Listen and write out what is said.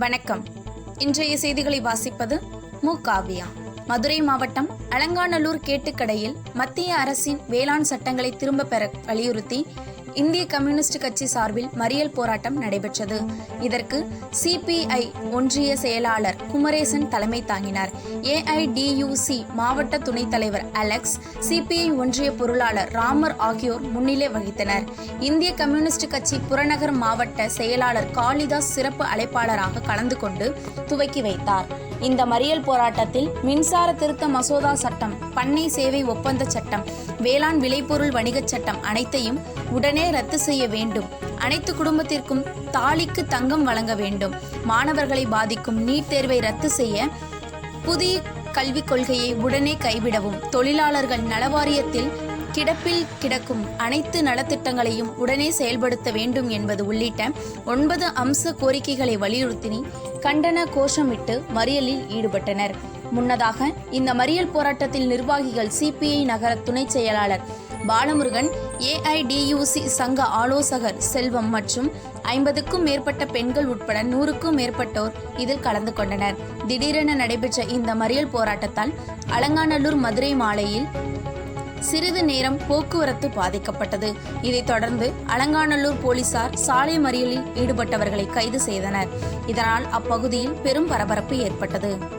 வணக்கம். இன்றைய செய்திகளை வாசிப்பது மு. காவியா. மதுரை மாவட்டம் அலங்காநல்லூர் கேட்டுக்கடையில் மத்திய அரசின் வேளாண் சட்டங்களை திரும்ப பெற வலியுறுத்தி இந்திய கம்யூனிஸ்ட் கட்சி சார்பில் மறியல் போராட்டம் நடைபெற்றது. இதற்கு சிபிஐ ஒன்றிய செயலாளர் குமரேசன் தலைமை தாங்கினார். ஏஐடியூசி மாவட்ட துணைத் தலைவர் அலெக்ஸ் சிபிஐ ஒன்றிய பொருளாளர் ராமர் ஆகியோர் முன்னிலை வகித்தனர். இந்திய கம்யூனிஸ்ட் கட்சி புறநகர் மாவட்ட செயலாளர் காளிதாஸ் சிறப்பு அழைப்பாளராக கலந்து கொண்டு துவக்கி வைத்தார். இந்த மறியல் போராட்டத்தில் மின்சார திருத்த மசோதா சட்டம் பண்ணை சேவை ஒப்பந்த சட்டம் வேளாண் விளைபொருள் வணிகச் சட்டம் அனைத்தையும் உடனே ரத்து செய்ய வேண்டும். அனைத்து குடும்பத்திற்கும் தாலிக்கு தங்கம் வழங்க வேண்டும். மாணவர்களை பாதிக்கும் நீட் தேர்வை ரத்து செய்ய புதிய கல்விக் கொள்கையை உடனே கைவிடவும். தொழிலாளர்கள் நலவாரியத்தில் கிடப்பில் கிடக்கும் அனைத்து நலத்திட்டங்களையும் உடனே செயல்படுத்த வேண்டும் என்பது உள்ளிட்ட ஒன்பது அம்ச கோரிக்கைகளை வலியுறுத்தி கண்டன கோஷமிட்டு மறியலில் ஈடுபட்டனர். முன்னதாக இந்த மறியல் போராட்டத்தில் நிர்வாகிகள் சிபிஐ நகர துணைச் செயலாளர் பாலமுருகன் ஏஐடியூசி சங்க ஆலோசகர் செல்வம் மற்றும் ஐம்பதுக்கும் மேற்பட்ட பெண்கள் உட்பட நூறுக்கும் மேற்பட்டோர் இதில் கலந்து கொண்டனர். திடீரென நடைபெற்ற இந்த மறியல் போராட்டத்தால் அலங்காநல்லூர் மதுரை மாலையில் சிறிது நேரம் போக்குவரத்து பாதிக்கப்பட்டது. இதைத் தொடர்ந்து அலங்காநல்லூர் போலீசார் சாலை மறியலில் ஈடுபட்டவர்களை கைது செய்தனர். இதனால் அப்பகுதியில் பெரும் பரபரப்பு ஏற்பட்டது.